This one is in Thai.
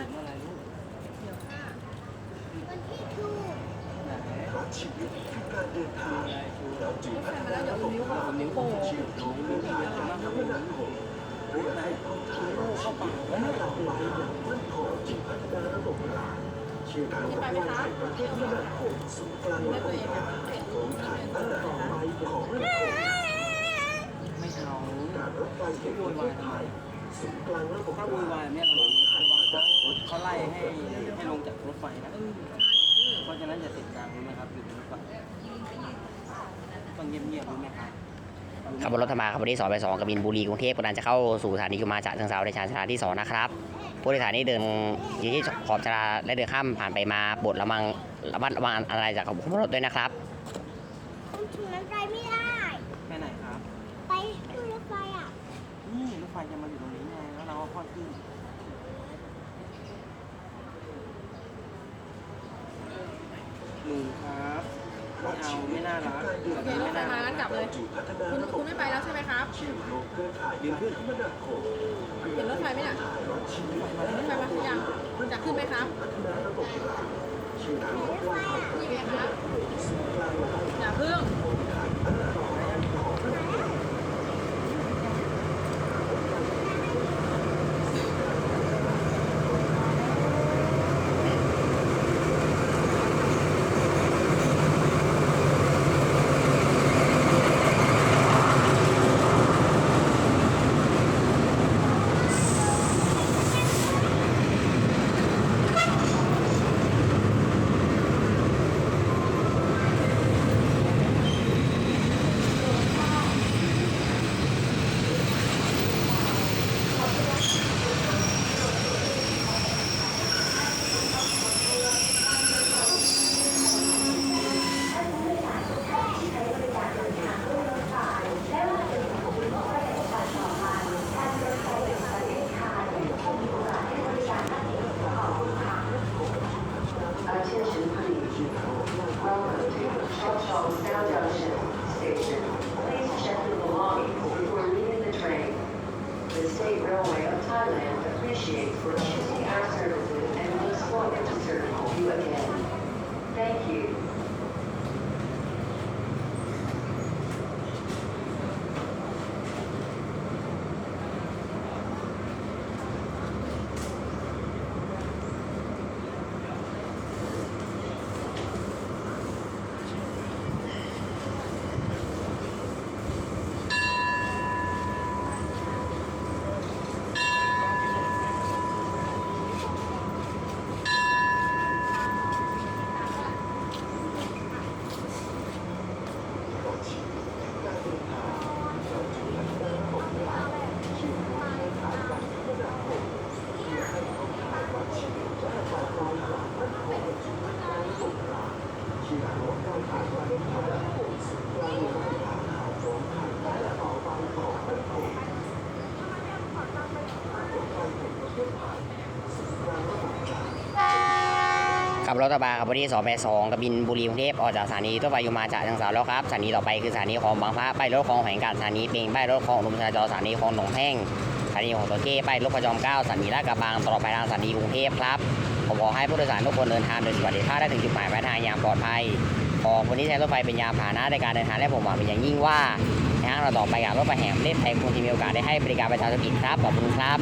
ถึงเมื่อไรลูกเดี๋ยวค่ะวันที่ทูเพราะชีวิตคือการเดินทางอะไรชูแล้วจึงรถไฟมาแล้วเดี๋ยวอุ้มนิ้วก่อนนิ้วโป่งเชื่อมโยงเรื่องการคมนาคมเพื่อให้ต้องทางรอดชีวิตและเราไปอย่างมั่นคงที่พัฒนาระบบรางเชื่อทางรถไทยประเทศคมนคมสู่กลางแม่ระบตัวบเองรานะงเห็นของไทยอันดับต่อไปของระบบไม่เอาการรถไฟแห่งประเทศไทยสู่กลางระบบราวุ่นงวายเนี่ยระวังระวัง เขาเขาไล่ให้ให้ลงจากรถไฟนะเพราะฉะนั้นอย่าติดกลางรู้ไหมครับอยู่บนรถไฟต้องเงียบๆรู้ไหมครับขบรถธรรมาขบวนที่2ไป2กบินบุรีกรุงเทพกำลังจะเข้าสู่สถานีชุมาจากเชิงเซาในชานชาลาที่2นะครับผู้โดยสารที่เดินยู่ที่ขอบชาลาและเดินข้ามผ่านไปมาโปรดระวังระมัดระวังอันตรายจากขบวนรถด้วยนะครับ คุณถึงนั้นไปไม่ได้ ไปไหนครับ ไปขึ้นรถไฟอะ นี่รถไฟจะมาอยู่ตรงนี้ไงแล้วเราก็ค่อยขึ้นหนูครับ ไม่เอาไม่น่ารักโอเครถไฟมางั้นกลับเลย คุณคุณไม่ไปแล้วใช่ไหมครับเชื่อมโยงเครือข่ายการคมนเห็นรถไฟไหมเนี่ยรถไฟมาหรือยังจะขึ้นไหมครับนี่ไงครับสู่กลางระบบอย่าพึ่ง Thailand appreciates for choosing our services and looks forward to serving you again. Thank you. ขับรถกระบะขบวนที่2ไป2กบินบุรีกรุงเทพออกจากสถานีรถไฟยูมาจากเชิงเซาแล้วครับสถานีต่อไปคือสถานีของบางพระป้ายรถของแห่งการสถานีเป็นป้ายรถของลุมจราจรสถานีของหนองแท่งสถานีของตัวเก้ป้ายรถประจอมเกล้าสถานีลาดกระบังตลอดไปทางสถานีกรุงเทพครับผมขอให้ผู้โดยสารทุกคนเดินทางโดยสวัสดิภาพได้ถึงจุดหมายปลายทางอย่างปลอดภัยขอคนที่ใช้รถไฟเป็นยานพาหนะในการเดินทางและผมหวังเป็นอย่างยิ่งว่าในครั้งเราต่อไปกับรถไฟแห่งประเทศไทยคงจะมีโอกาสได้ให้บริการประชาชนอีกครับขอบคุณครับ